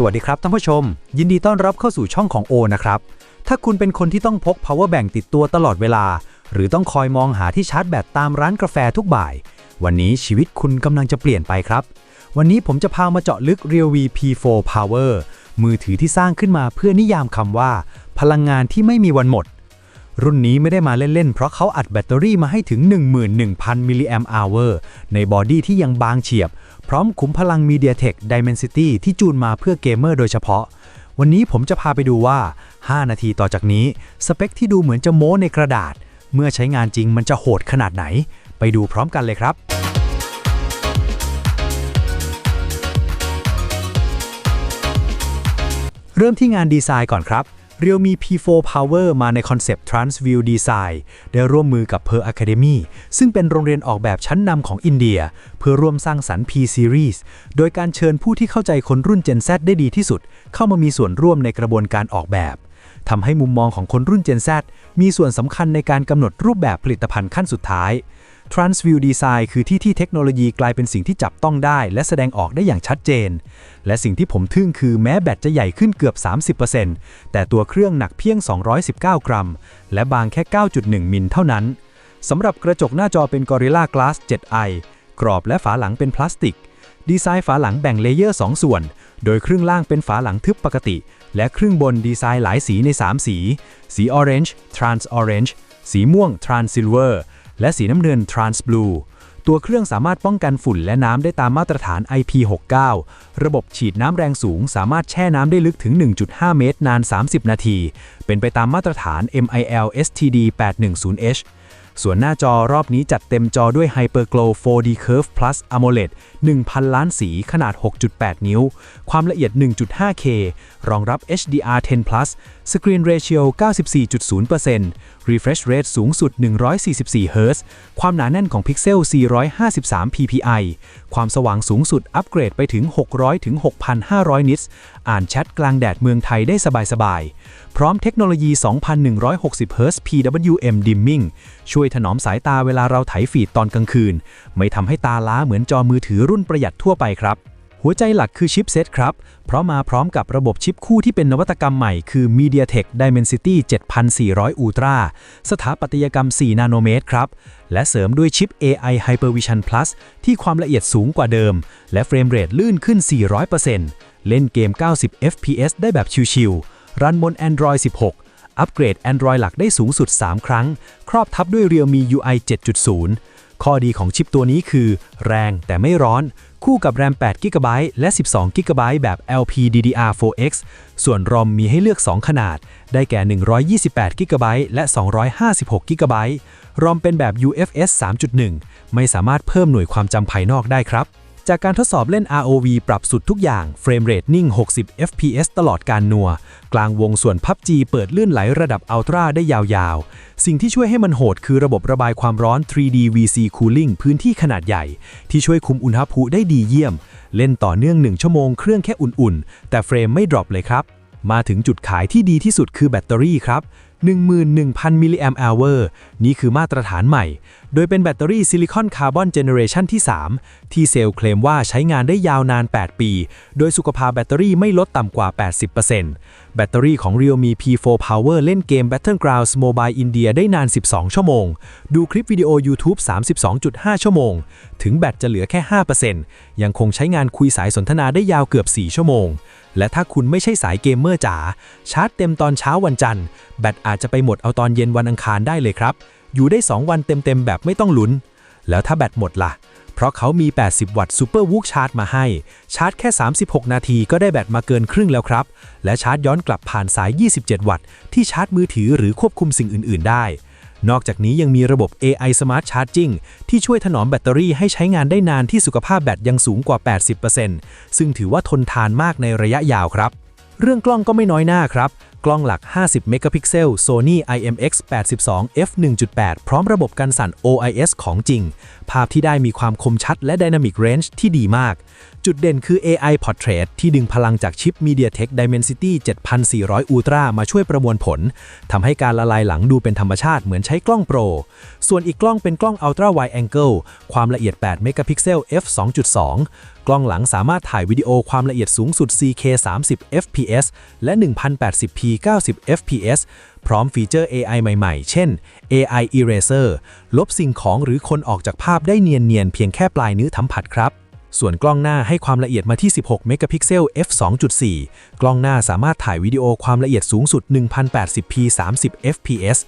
สวัสดีครับท่านผู้ชม ยินดีต้อนรับเข้าสู่ช่องของโอนะครับ ถ้าคุณเป็นคนที่ต้องพก power bank ติดตัวตลอดเวลา หรือต้องคอยมองหาที่ชาร์จแบตตามร้านกาแฟทุกบ่าย วันนี้ชีวิตคุณกำลังจะเปลี่ยนไปครับ วันนี้ผมจะพามาเจาะลึก Real V P4 Power มือถือที่สร้างขึ้นมาเพื่อนิยามคำว่า พลังงานที่ไม่มีวันหมด รุ่นนี้ไม่ได้มาเล่น ๆ เพราะเขาอัดแบตเตอรี่มาให้ถึง 11,000 มิลลิแอมป์อเวอร์ในบอดี้ที่ยังบางเฉียบ พร้อมขุมพลัง MediaTek Dimensity ที่จูนมาเพื่อเกมเมอร์โดยเฉพาะ วันนี้ผมจะพาไปดูว่า 5 นาทีต่อจากนี้ สเปคที่ดูเหมือนจะโม้ในกระดาษ เมื่อใช้งานจริงมันจะโหดขนาดไหน ไปดูพร้อมกันเลยครับเริ่มที่งานดีไซน์ก่อนครับ Realme P4 Power มาในคอนเซปต์ Transview Design ได้ร่วมมือกับ Per Academy ซึ่งเป็นโรงเรียนออกแบบชั้นนำของอินเดีย เพื่อร่วมสร้างสรรค์ P Series โดยการเชิญผู้ที่เข้าใจคนรุ่น Gen Z ได้ดีที่สุด เข้ามามีส่วนร่วมในกระบวนการออกแบบทำให้มุมมองของคนรุ่น Gen Z มีส่วนสำคัญในการกำหนดรูปแบบผลิตภัณฑ์ขั้นสุดท้าย Transview Design คือที่ที่เทคโนโลยีกลายเป็นสิ่งที่จับต้องได้ และแสดงออกได้อย่างชัดเจน และสิ่งที่ผมทึ่งคือแม้แบตจะใหญ่ขึ้นเกือบ 30%แต่ตัวเครื่องหนักเพียง 219 กรัม และบางแค่ 9.1 มิลเท่านั้นสำหรับกระจกหน้าจอเป็น Gorilla Glass 7i กรอบและฝาหลังเป็นพลาสติก ดีไซน์ฝาหลังแบ่งเลเยอร์ 2 ส่วน โดยครึ่งล่างเป็นฝาหลังทึบปกติ และครึ่งบนดีไซน์หลายสีใน 3 สี สี Orange Trans Orange สีม่วง Trans Silver และสีน้ำเงิน Trans Blue ตัวเครื่องสามารถป้องกันฝุ่นและน้ำได้ตามมาตรฐาน IP69 ระบบฉีดน้ำแรงสูง สามารถแช่น้ำได้ลึกถึง 1.5 เมตร นาน 30 นาที เป็นไปตามมาตรฐาน MIL STD 810H ส่วนหน้าจอรอบนี้จัดเต็มจอด้วย HyperGlow 4D Curve Plus AMOLED 1,000 ล้านสีขนาด 6.8 นิ้ว ความละเอียด 1.5K รองรับ HDR10 Screen Ratio 94.0% Refresh Rate สูงสุด 144 Hz ความหนาแน่นของพิกเซล 453 ppi ความสว่างสูงสุดอัปเกรดไปถึง 600 ถึง 6,500 นิตส์ อ่านแชทกลางแดดเมืองไทยได้สบายๆ พร้อมเทคโนโลยี 2,160 Hz PWM Dimming ช่วยถนอมสายตาเวลาเราไถฟีดตอนกลางคืน ไม่ทำให้ตาล้าเหมือนจอมือถือรุ่นประหยัดทั่วไปครับ หัวใจหลักคือชิปเซตครับ เพราะมาพร้อมกับระบบชิปคู่ที่เป็นนวัตกรรมใหม่คือ MediaTek Dimensity 7400 Ultra สถาปัตยกรรม 4 นาโนเมตรครับ และเสริมด้วยชิป AI Hypervision Plus ที่ความละเอียดสูงกว่าเดิม และเฟรมเรทลื่นขึ้น 400%เล่นเกม 90 FPS ได้แบบชิลๆรันบน Android 16 อัปเกรด Android หลักได้สูงสุด 3 ครั้ง ครอบทับด้วย Realme UI 7.0 ข้อดีของชิปตัวนี้คือ แรงแต่ไม่ร้อน คู่กับแรม8 g b และ12 g b แบบ LPDDR4X ส่วน ROM มีให้เลือก 2 ขนาด ได้แก่ 128 g b และ 256 g b ROM เป็นแบบ UFS 3.1 ไม่สามารถเพิ่มหน่วยความจำภายนอกได้ครับ จากการทดสอบเล่น ROV ปรับสุดทุกอย่างเฟรมเรทนิ่ง 60 FPS ตลอดการนัว กลางวงส่วน PUBG เปิดลื่นไหลระดับอัลตร้าได้ยาวๆ สิ่งที่ช่วยให้มันโหดคือระบบระบายความร้อน 3D VC Cooling พื้นที่ขนาดใหญ่ ที่ช่วยคุมอุณหภูมิได้ดีเยี่ยม เล่นต่อเนื่อง 1 ชั่วโมงเครื่องแค่อุ่นๆ แต่เฟรมไม่ดรอปเลยครับ มาถึงจุดขายที่ดีที่สุดคือแบตเตอรี่ครับ11,000มิลลิแอมป์อเวอร์นี่คือมาตรฐานใหม่โดยเป็นแบตเตอรี่ซิลิคอนคาร์บอนเจเนเรชันที่ 3 ที่เซลล์เคลมว่าใช้งานได้ยาวนาน 8 ปี โดยสุขภาพแบตเตอรี่ไม่ลดต่ำกว่า 80%แบตเตอรี่ของ Realme P4 Power เล่นเกม Battlegrounds Mobile India ได้นาน 12 ชั่วโมง ดูคลิปวิดีโอ YouTube 32.5 ชั่วโมง ถึงแบตจะเหลือแค่ 5%ยังคงใช้งานคุยสายสนทนาได้ยาวเกือบ 4 ชั่วโมง และถ้าคุณไม่ใช่สายเกมเมอร์จ๋าชาร์จเต็มตอนเช้าวันจันทร์ แบตอาจจะไปหมดเอาตอนเย็นวันอังคารได้เลยครับ อยู่ได้ 2 วันเต็มๆ แบบไม่ต้องลุ้น แล้วถ้าแบตหมดล่ะ เพราะเขามี 80 วัตต์ซูเปอร์วูกชาร์จมาให้ ชาร์จแค่ 36 นาทีก็ได้แบตมาเกินครึ่งแล้วครับ และชาร์จย้อนกลับผ่านสาย 27 วัตต์ที่ชาร์จมือถือหรือควบคุมสิ่งอื่น ๆ ได้นอกจากนี้ยังมีระบบ AI Smart Charging ที่ช่วยถนอมแบตเตอรี่ให้ใช้งานได้นานที่สุขภาพแบตยังสูงกว่า 80%ซึ่งถือว่าทนทานมากในระยะยาวครับ เรื่องกล้องก็ไม่น้อยหน้าครับกล้องหลัก 50 เมกะพิกเซล Sony IMX 82 f 1.8 พร้อมระบบกันสั่น OIS ของจริง ภาพที่ได้มีความคมชัดและ Dynamic Range ที่ดีมาก จุดเด่นคือ AI Portrait ที่ดึงพลังจากชิป MediaTek Dimensity 7400 Ultra มาช่วยประมวลผล ทำให้การละลายหลังดูเป็นธรรมชาติเหมือนใช้กล้องโปร ส่วนอีกกล้องเป็นกล้อง Ultra Wide Angle ความละเอียด 8 เมกะพิกเซล f 2.2กล้องหลังสามารถถ่ายวิดีโอความละเอียดสูงสุด 4K 30 fps และ 1080p 90 fps พร้อมฟีเจอร์ AI ใหม่ๆ เช่น AI Eraser ลบสิ่งของหรือคนออกจากภาพได้เนียนๆ เพียงแค่ปลายนิ้วสัมผัสครับ ส่วนกล้องหน้าให้ความละเอียดมาที่ 16 เมกะพิกเซล f 2.4 กล้องหน้าสามารถถ่ายวิดีโอความละเอียดสูงสุด 1080p 30 fps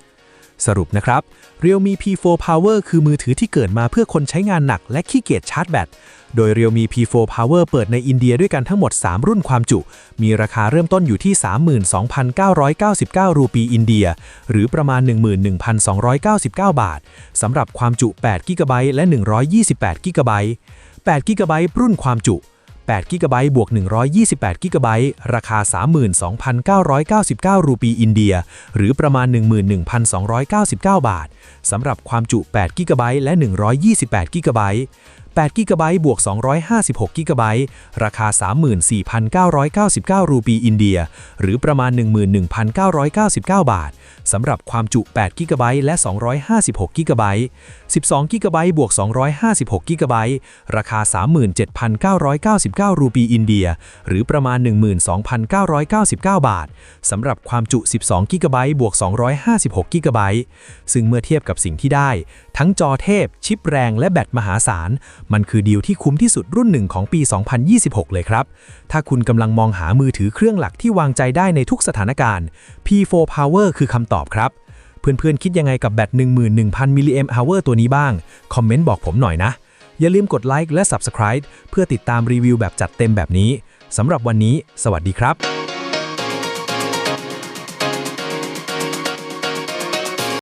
สรุปนะครับ Realme P4 Power คือมือถือที่เกิดมาเพื่อคนใช้งานหนักและขี้เกียจชาร์จแบต โดย Realme P4 Power เปิดในอินเดียด้วยกันทั้งหมด 3 รุ่นความจุ มีราคาเริ่มต้นอยู่ที่ 32,999 รูปีอินเดีย หรือประมาณ 11,299 บาท สำหรับความจุ8 g b และ 128 g b 8 g b รุ่นความจุ 8 g b บวก 128 g b ราคา 32,999 รูปีอินเดีย หรือประมาณ 11,299 บาท สำหรับความจุ8 g b และ 128 g b 8 g b บวก 256 g b ราคา 34,999 รูปีอินเดีย หรือประมาณ 11,999 บาท สำหรับความจุ8 g b และ 256 g b 12 g b บวก 256 g b ราคา 37,999 รูปีอินเดีย หรือประมาณ 12,999 บาท สำหรับความจุ 12 g b บวก 256 g b ซึ่งเมื่อเทียบกับสิ่งที่ได้ ทั้งจอเทพ ชิปแรงและแบตมหาศาลมันคือดีลที่คุ้มที่สุดรุ่นหนึ่งของปี 2026 เลยครับ ถ้าคุณกำลังมองหามือถือเครื่องหลักที่วางใจได้ในทุกสถานการณ์ P4 Power คือคำตอบครับ เพื่อนๆ คิดยังไงกับแบต 11,000 มิลลิแอมป์อตัวนี้บ้าง คอมเมนต์บอกผมหน่อยนะ อย่าลืมกดไลค์และ Subscribe เพื่อติดตามรีวิวแบบจัดเต็มแบบนี้สำหรับวันนี้ สวัสดีครับ